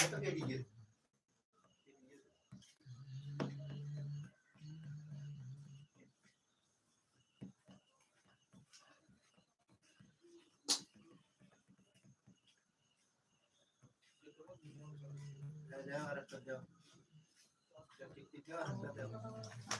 Ya. Ada harus kerja. jadi tiga ada kerja.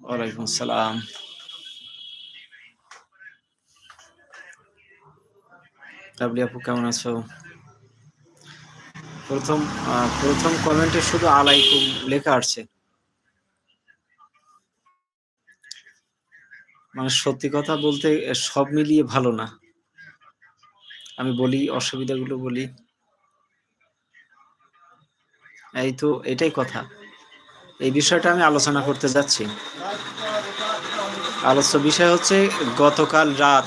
ওয়ালাইকুম সালাম lovely আপু কেমন আছো? প্রথম প্রথম কমেন্টে শুধু আলাইকুম লেখা আসছে। মানে সত্যি কথা বলতে সব মিলিয়ে ভালো না। আমি বলি, অসুবিধাগুলো বলি। এই তো এটাই কথা। এই বিষয়টা আমি আলোচনা করতে যাচ্ছি। আলোচ্য বিষয় হচ্ছে, গতকাল রাত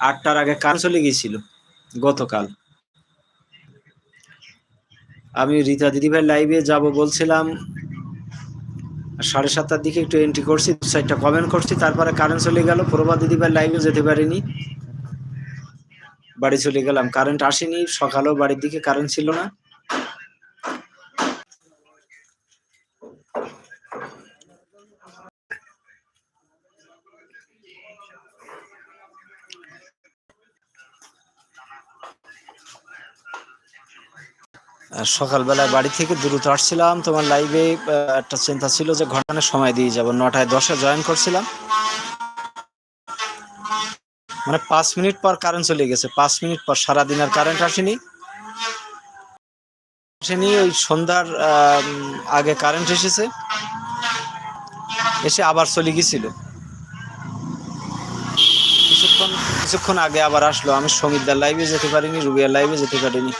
আটটার আগে কান চলে গিয়েছিল। গতকাল। আমি রীতা দিদিভাই লাইভে যাব বলছিলাম। সাড়ে সাতটার দিকে একটু এন্ট্রি করছি সাইডটা কমেন্ট করছি, তারপরে কারেন্ট চলে গেল প্রভা দিদিভাই লাইভে যেতে পারিনি। বাড়ি চলে গেলাম কারেন্ট আসেনি, সকালেও বাড়ির দিকে কারেন্ট ছিল না। সকালবেলায় বাড়ি থেকে দ্রুত আসছিলাম। তোমার লাইভে একটা চিন্তা ছিল যে ঘন্টানের সময় দিয়ে যাব। নটায় দশে জয়েন করছিলাম। মানে পাঁচ মিনিট পর কারেন্ট চলে গেছে। পাঁচ মিনিট পর সারাদিন আর কারেন্ট আসেনি। আসেনি, ওই সন্ধ্যার আগে কারেন্ট এসেছে। এসে আবার চলে গেছিল। কিছুক্ষণ কিছুক্ষণ আগে আবার আসলো। আমি সমিতদার লাইভে যেতে পারিনি রুবিয়ার লাইভে যেতে পারিনি।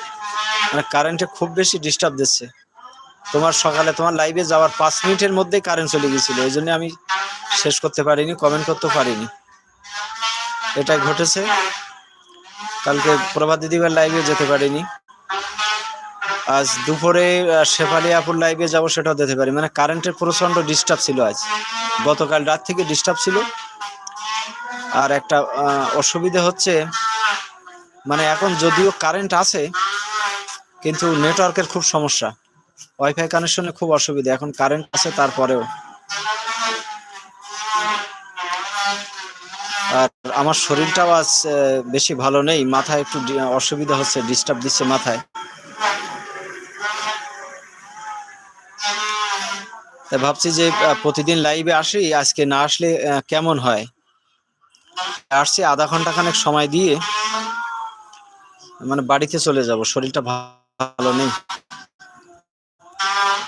মানে কারেন্টে খুব বেশি ডিস্টার্ব দিচ্ছে। তোমার সকালে তোমার লাইভে যাওয়ার পাঁচ মিনিটের মধ্যেই কারেন্ট চলে গেছিল এই জন্য আমি শেষ করতে পারিনি কমেন্ট করতে পারিনি। এটাই ঘটেছে। কালকে প্রভাত দিদিবার লাইভে যেতে পারিনি। আজ দুপুরে শেফালি আপুর লাইভে যাব সেটাও যেতে পারি মানে কারেন্টের প্রচণ্ড ডিস্টার্ব ছিল আজ। গতকাল রাত থেকে ডিস্টার্ব ছিল। আর একটা অসুবিধা হচ্ছে মানে এখন যদিও কারেন্ট আছে কিন্তু নেটওয়ার্কের খুব সমস্যা। ওয়াইফাই কানেকশনে খুব অসুবিধা, এখন কারেন্ট আছে তারপরেও। আর আমার শরীরটাও আজ বেশি ভালো নেই, মাথায় একটু অসুবিধা হচ্ছে ডিস্টার্ব দিচ্ছে মাথায়। ভাবছি যে প্রতিদিন লাইভে আসি, আজকে না আসলে কেমন হয়? আসছি আধা ঘণ্টা খানেক সময় দিয়ে মানে বাড়িতে চলে যাব, শরীরটা ভালো নেই আহ,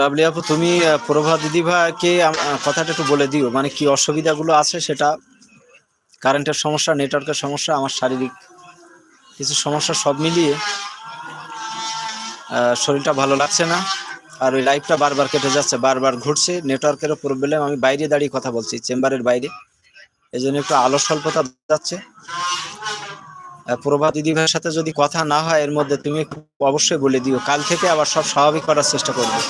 লাভলি আপু, তুমি প্রভা দিদিভাইকে কথাটা একটু বলে দিও। মানে কি অসুবিধাগুলো আছে সেটা? কারেন্টের সমস্যা, নেটওয়ার্কের সমস্যা, আমার শারীরিক কিছু সমস্যা সব মিলিয়ে শরীরটা ভালো লাগছে না। আর ওই লাইফটা বারবার কেটে যাচ্ছে, বারবার ঘুরছে। নেটওয়ার্কেরও প্রবলেম আমি বাইরে দাঁড়িয়ে কথা বলছি, চেম্বারের বাইরে। এই জন্য একটু আলো স্বল্পতা যাচ্ছে। প্রভা দিদিভাইয়ের সাথে যদি কথা না হয়, এর মধ্যে তুমি অবশ্যই বলে দিও। কাল থেকে আবার সব স্বাভাবিক করার চেষ্টা করবে।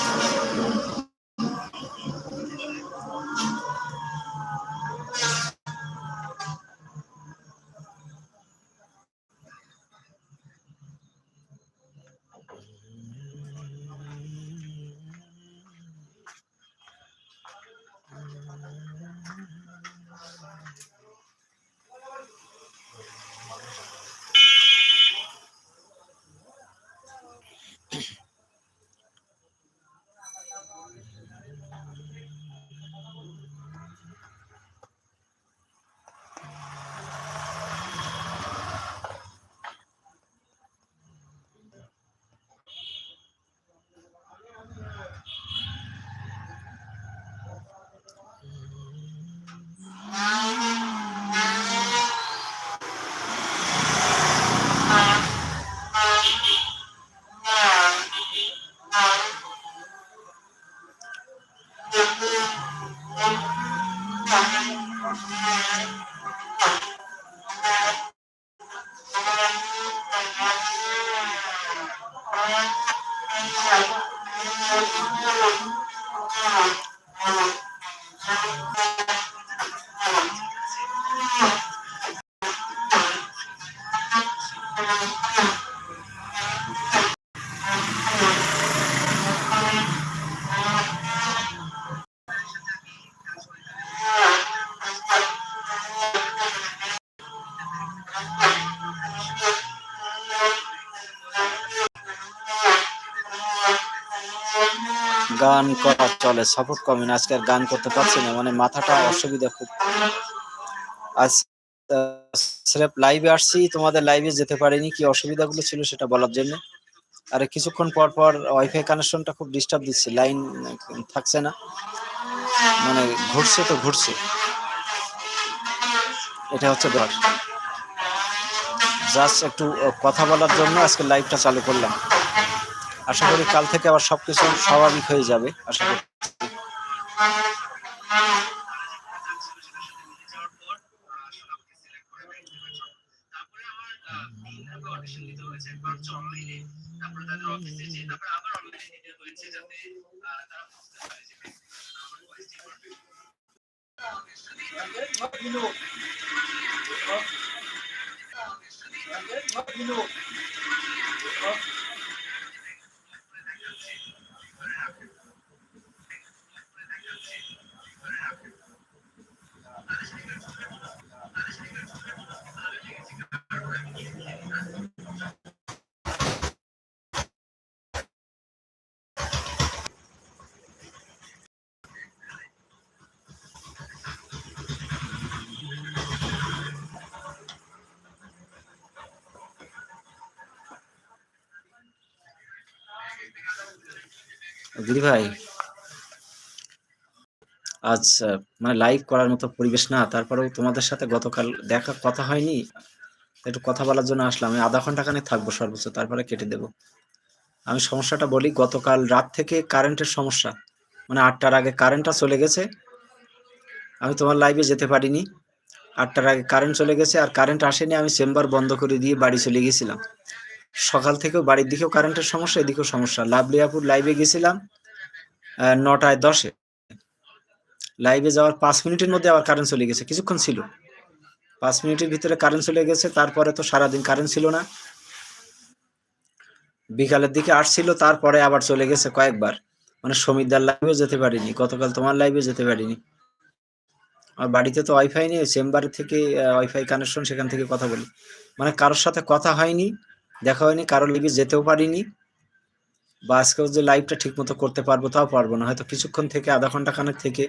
গান করা চলে সাপোর্ট কমে না, আজকে আর গান করতে পারছি না মানে মাথাটা অসুবিধা খুব। আজ স্রেফ লাইভে আসছি, তোমাদের লাইভে যেতে পারিনি, কি অসুবিধাগুলো ছিল সেটা বলার জন্য। আর কিছুক্ষণ পর পর ওয়াইফাই কানেকশনটা খুব ডিস্টার্ব দিচ্ছে লাইন থাকছে না। মানে ঘুরছে তো ঘুরছে। এটা হচ্ছে ব্যাপার। জাস্ট একটু কথা বলার জন্য আজকে লাইভটা চালু করলাম। আশা করি কাল থেকে আবার সবকিছু স্বাভাবিক হয়ে যাবে আশা করি। দিদি ভাই, আজ মানে লাইভ করার মতো পরিবেশ না, তারপরেও তোমাদের সাথে গতকাল দেখা, কথা হয়নি। একটু কথা বলার জন্য আসলাম, আমি আধা ঘণ্টা খানে থাকব সর্বোচ্চ, তারপরে কেটে দেব। আমি সমস্যাটা বলি, গতকাল রাত থেকে কারেন্টের সমস্যা মানে আটটার আগে কারেন্টটা চলে গেছে। আমি তোমার লাইভে যেতে পারিনি, আটটার আগে কারেন্ট চলে গেছে, আর কারেন্ট আসেনি, আমি চেম্বার বন্ধ করে দিয়ে বাড়ি চলে গেছিলাম। সকাল থেকেও বাড়ির দিকেও কারেন্টের সমস্যা, এদিকেও সমস্যা। লাভলিয়াপুর লাইভে গেছিলাম নটায় দশে। লাইভে যাওয়ার পাঁচ মিনিটের মধ্যে আবার কারেন্ট চলে গেছে, কিছুক্ষণ ছিল। পাঁচ মিনিটের ভিতরে কারেন্ট চলে গেছে, তারপরে তো সারাদিন কারেন্ট ছিল না। বিকালের দিকে আসছিল, তারপরে আবার চলে গেছে কয়েকবার। মানে সমিতদার লাইভেও যেতে পারিনি, গতকাল তোমার লাইভে যেতে পারিনি। আর বাড়িতে তো ওয়াইফাই নেই চেম্বার থেকে ওয়াইফাই কানেকশন সেখান থেকে কথা বলি। মানে কারোর সাথে কথা হয়নি দেখা হয়নি, কারোর লিগে যেতেও পারিনি বা আজকেও যে লাইভটা ঠিক মতো করতে পারব তাও পারব না। হয়তো কিছুক্ষণ থেকে, আধা ঘণ্টা খানেক থেকে।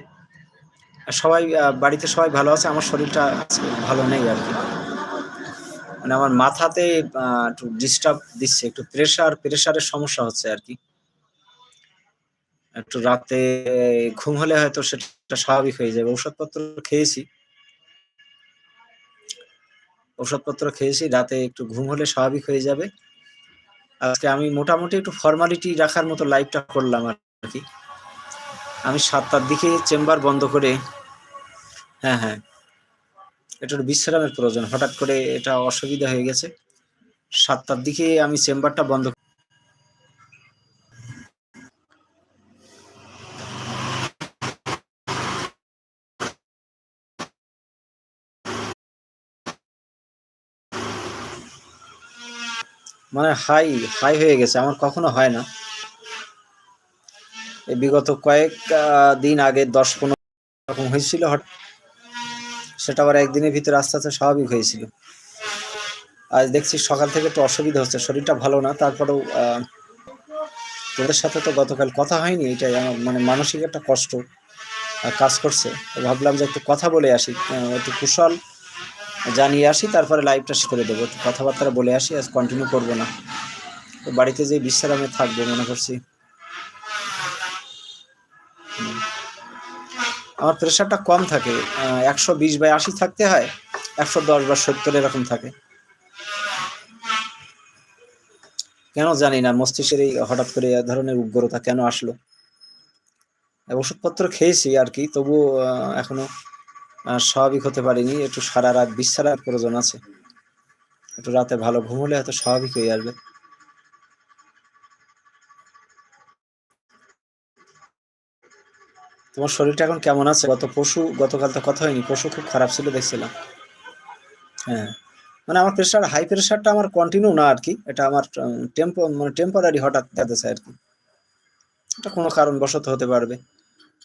সবাই বাড়িতে সবাই ভালো আছে? আমার শরীরটা ভালো নেই আর কি। মানে আমার মাথাতে একটু ডিস্টার্ব দিচ্ছে, একটু প্রেশার প্রেশারের সমস্যা হচ্ছে আর কি। একটু রাতে ঘুম হলে হয়তো সেটা স্বাভাবিক হয়ে যাবে। ওষুধপত্র খেয়েছি। ওষুধপত্র খেয়েছি, রাতে একটু ঘুম হলে স্বাভাবিক হয়ে যাবে। আজকে আমি মোটামুটি একটু ফর্মালিটি রাখার মতো লাইভটা করলাম আর কি। আমি সাতটার দিকে চেম্বার বন্ধ করে হ্যাঁ হ্যাঁ এটার বিশ্রামের প্রয়োজন। হঠাৎ করে এটা অসুবিধা হয়ে গেছে। সাতটার দিকে আমি চেম্বারটা বন্ধ মানে হাই হাই হয়ে গেছে, আমার কখনো হয় না। এই বিগত কয়েক দিন আগে দশ পনেরো রকম হয়েছিল হঠাৎ। সেটা আবার একদিনের ভিতরে আস্তে আস্তে স্বাভাবিক হয়েছিল। আজ দেখছি সকাল থেকে একটু অসুবিধা হচ্ছে, শরীরটা ভালো না, তারপরেও তোদের সাথে তো গতকাল কথা হয়নি, এটাই আমার মানে মানসিক একটা কষ্ট কাজ করছে। ভাবলাম যে একটু কথা বলে আসি একটু কুশল জানিয়ে আসি তারপরে লাইভটা করে দেবো। কথাবার্তা বলে আসি আজ কন্টিনিউ করব না। তো বাড়িতে যে বিশ্রামে থাকবে মনে করছি। আমার প্রেশারটা কম থাকে। একশো বিশ বাই আশি থাকতে হয় একশো দশ বা সত্তর এরকম থাকে। কেন জানি না মস্তিষ্কের এই হঠাৎ করে এ ধরনের উগ্রতা কেন আসলো? ওষুধপত্র খেয়েছি আর কি আহ, এখনও স্বাভাবিক হতে পারিনি। একটু সারা রাত বিশ্রামের প্রয়োজন আছে। একটু রাতে ভালো ঘুম হলে হয়তো স্বাভাবিক হয়ে আসবে। তোমার শরীরটা এখন কেমন আছে? গত পশু, গতকাল তো কথা হয়নি। পশু খুব খারাপ ছিল দেখছিলাম। হ্যাঁ। মানে আমার প্রেশার হাই প্রেশারটা আমার কন্টিনিউ না আর কি। এটা আমার টেম্পো মানে টেম্পোরারি হঠাৎ দেখতেছে আর কি। এটা কোনো কারণবশত হতে পারবে।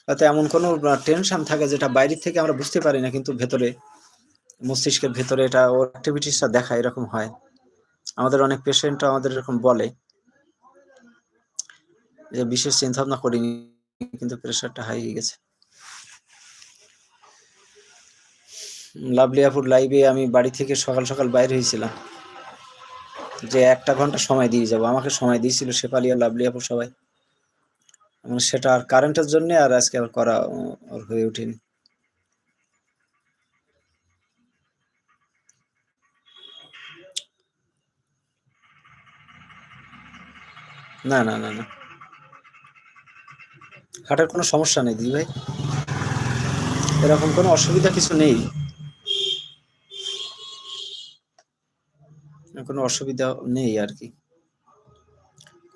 হয়তো এমন কোনো টেনশন থাকে যেটা বাইরের থেকে আমরা বুঝতে পারি না, কিন্তু ভেতরে, মস্তিষ্কের ভেতরে এটা ওর অ্যাক্টিভিটিসটা দেখা এরকম হয়। আমাদের অনেক পেশেন্ট আমাদের এরকম বলে যে বিশেষ চিন্তা ভাবনা করিনি, কিন্তু প্রেশারটা হাই হয়ে গেছে। লাভলিয়াপুর লাইভে আমি বাড়ি থেকে সকাল সকাল বাইরে হয়েছিলাম। যে একটা ঘণ্টা সময় দিয়ে যাব, আমাকে সময় দিয়েছিল শেফালিয়া লাভলিয়াপুর সবাই। সেটা আর কারেন্টের জন্য আর আজকে আর করা হয়ে ওঠেনি। না না না না। হার্টের কোনো সমস্যা নেই, দিদি ভাই। এরকম কোনো অসুবিধা কিছু নেই। কোনো অসুবিধা নেই আর কি।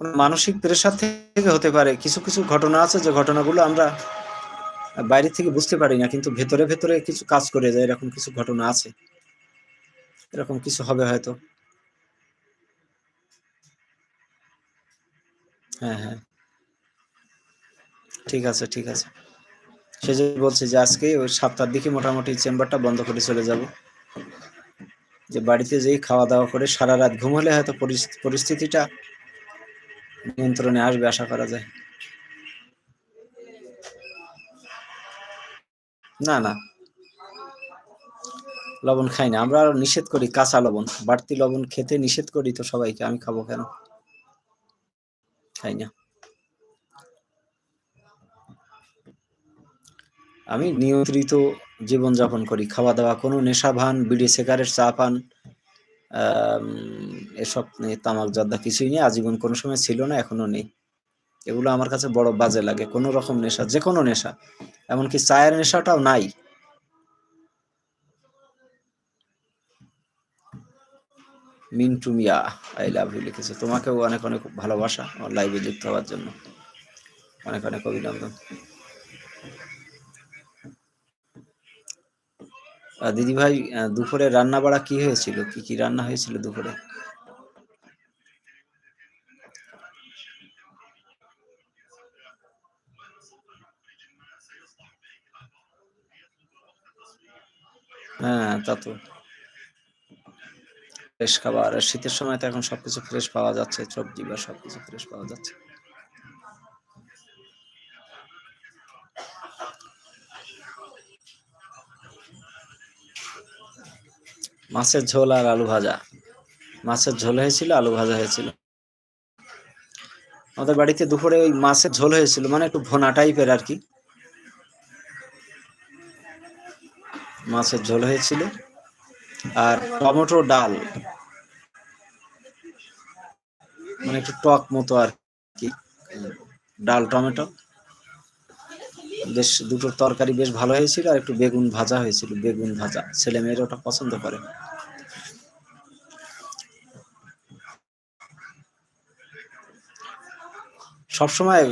মানসিক প্রেশার থেকে হতে পারে। কিছু কিছু ঘটনা আছে যে ঘটনাগুলো আমরা বাইরে থেকে বুঝতে পারি না, কিন্তু ভেতরে ভেতরে কিছু কাজ করে যায়, এরকম কিছু ঘটনা আছে। এরকম কিছু হবে হয়তো। হ্যাঁ হ্যাঁ। ঠিক আছে ঠিক আছে। সে যে বলছে যে আজকে ওই সাতটার দিকে মোটামুটি চেম্বারটা বন্ধ করে চলে যাব। যে বাড়িতে যেই খাওয়া দাওয়া করে সারা রাত ঘুম হলে হয়তো পরিস- পরিস্থিতিটা নিয়ন্ত্রণে আসবে আশা করা যায়। না না। লবণ খাই না। আমরা নিষেধ করি কাঁচা লবণ। বাড়তি লবণ খেতে নিষেধ করি তো সবাইকে। আমি খাব কেন? খাই না। আমি নিয়ন্ত্রিত জীবনযাপন করি। খাওয়া দাওয়া কোনো নেশা ভান, বিড়ি, সিগারেট, চা পান এসব তামাক জর্দা কিছুই নেই, আজীবন কোনো সময় ছিল না, এখনও নেই। এগুলো আমার কাছে বড় বাজে লাগে, কোনো রকম নেশা যে কোনো নেশা। এমনকি চায়ের নেশাটাও নাই। Mintu Mia I love you লিখেছে। তোমাকেও অনেক অনেক ভালোবাসা আমার লাইভে যুক্ত হওয়ার জন্য। অনেক অনেক অভিনন্দন। দিদি ভাই দুপুরে রান্না বাড়া কি হয়েছিল? কি কি রান্না হয়েছিল দুপুরে? হ্যাঁ তা তো। ফ্রেশ খাবার। আর শীতের সময় তো এখন সবকিছু ফ্রেশ পাওয়া যাচ্ছে, সবজি বা সবকিছু ফ্রেশ পাওয়া যাচ্ছে। মাছের ঝোল আর আলু ভাজা। মাছের ঝোল হয়েছিল, আলু ভাজা হয়েছিল। আমাদের বাড়িতে দুপুরে ওই মাছের ঝোল হয়েছিল মানে একটু ভোনা টাইপের আর কি। মাছের ঝোল হয়েছিল আর টমেটো ডাল। মানে একটু টক মতো আর কি, ডাল, টমেটো। বেশ, দুটো তরকারি বেশ ভালো হয়েছিল আর একটু বেগুন ভাজা হয়েছিল, বেগুন ভাজা। ছেলে মেয়েরা ওটা পছন্দ করে। সবসময়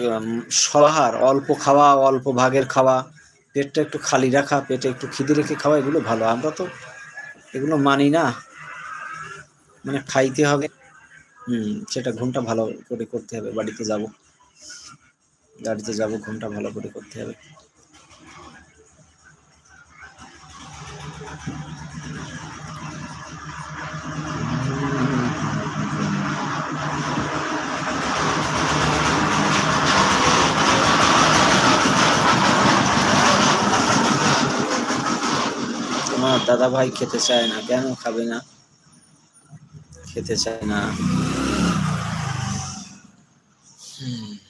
সহার অল্প খাওয়া, অল্প ভাগের খাওয়া, পেটটা একটু খালি রাখা, পেটে একটু খিদে রেখে খাওয়া, এগুলো ভালো। আমরা তো এগুলো মানি না। মানে খাইতে হবে। হুম, সেটা ঘুমটা ভালো করে করতে হবে, বাড়িতে যাব। গাড়িতে যাব, ঘুমটা ভালো করে করতে হবে। তোমার দাদা ভাই খেতে চায় না, কেন খাবে না? খেতে চায় না। হুম।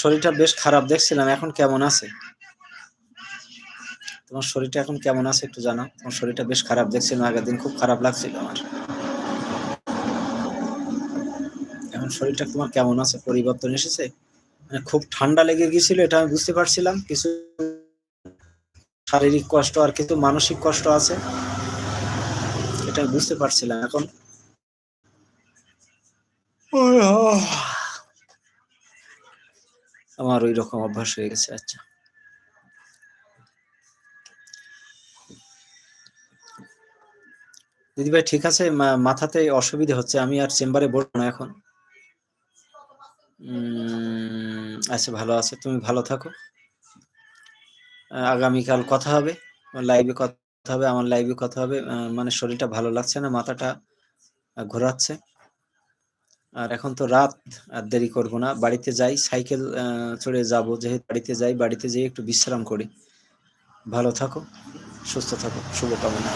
শরীরটা বেশ খারাপ, দেখছিলাম। এখন কেমন আছে? তোমার শরীরটা এখন কেমন আছে একটু জানাও? তোমার শরীরটা বেশ খারাপ, দেখছিলাম আগের দিন খুব খারাপ লাগছিল আমার। এখন শরীরটা তোমার কেমন আছে? পরিবর্তন এসেছে? মানে খুব ঠান্ডা লেগে গিয়েছিল, এটা আমি বুঝতে পারছিলাম। কিছু শারীরিক কষ্ট আর কিছু মানসিক কষ্ট আছে, এটা বুঝতে পারছিলাম। এখন আমার ওই রকম অভ্যাস হয়ে গেছে আচ্ছা। দিদি ভাই, ঠিক আছে? মাথাতে অসুবিধা হচ্ছে, আমি আর চেম্বারে বলব না এখন। আচ্ছা ভালো আছে, তুমি ভালো থাকো। আগামীকাল কথা হবে লাইভে কথা হবে, আমার লাইভে কথা হবে মানে শরীরটা ভালো লাগছে না, মাথাটা ঘোরাচ্ছে। আর এখন তো রাত আর দেরি করব না। বাড়িতে যাই, সাইকেল চড়ে যাব। যেহেতু বাড়িতে যাই, বাড়িতে যেয়ে একটু বিশ্রাম করি। ভালো থাকো, সুস্থ থাকো, শুভকামনা।